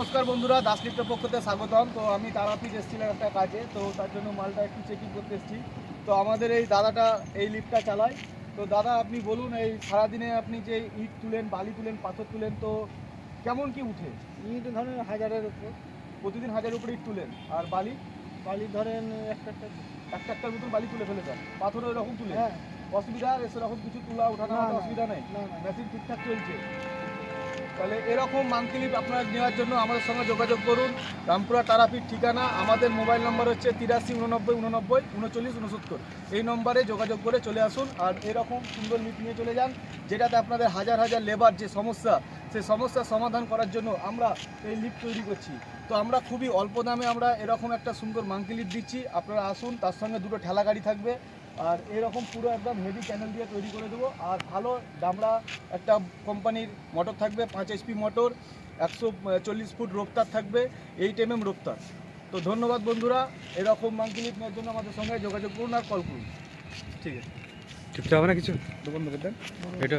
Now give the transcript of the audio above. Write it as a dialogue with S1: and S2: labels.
S1: নমস্কার বন্ধুরা দাস লিফটের পক্ষ থেকে স্বাগতম। তো আমি তারাপীঠ এসেছিলাম একটা কাজে তো তার জন্য মালটা একটু চেকিং করতে এসেছি। তো আমাদের এই দাদাটা এই লিফটটা চালায়। তো দাদা আপনি বলুন এই সারাদিনে আপনি যে ইট তুলেন বালি তুলেন পাথর তুলেন তো কেমন কি উঠে?
S2: ইট ধরেন হাজারের উপর।
S1: প্রতিদিন হাজার উপরে ইট তুলেন আর বালি?
S2: বালি ধরেন একটা একটা
S1: একটা একটার মতন বালি তুলে ফেলে দেন। পাথরও এরকম তুলে
S2: হ্যাঁ।
S1: অসুবিধা আর সেরকম কিছু তোলা ওঠানো। অসুবিধা নেই? মেশিন ঠিকঠাক চলছে? তাহলে এরকম মান্থলি আপনারা নেওয়ার জন্য আমাদের সঙ্গে যোগাযোগ করুন। রামপুরা তারাপীঠ ঠিকানা, আমাদের মোবাইল নম্বর হচ্ছে তিরাশি উননব্বই উননব্বই উনচল্লিশ উনসত্তর। এই নম্বরে যোগাযোগ করে চলে আসুন আর এরকম সুন্দর মিট নিয়ে চলে যান, যেটাতে আপনাদের হাজার হাজার লেবার যে সমস্যা সেই সমস্যার সমাধান করার জন্য আমরা এই লিফট তৈরি করছি। তো আমরা খুবই অল্প দামে আমরা এরকম একটা সুন্দর মাঙ্কি লিফট দিচ্ছি। আপনারা আসুন তার সঙ্গে দুটো ঠেলা গাড়ি থাকবে। আর এরকম পুরো একদম হেভি চ্যানেল দিয়ে তৈরি করে দেবো। আর ভালো দামড়া একটা কোম্পানির মোটর থাকবে পাঁচ এইচপি মোটর একশো চল্লিশ ফুট রোপ্তার থাকবে এইট এম এম রোপ্তার। তো ধন্যবাদ বন্ধুরা এরকম মাঙ্কি লিফট নেওয়ার জন্য আমাদের সঙ্গে যোগাযোগ করুন আর কল করুন। ঠিক আছে।
S3: টিপতে হবে না কিছু?
S1: দোকান দেন।
S3: এটা?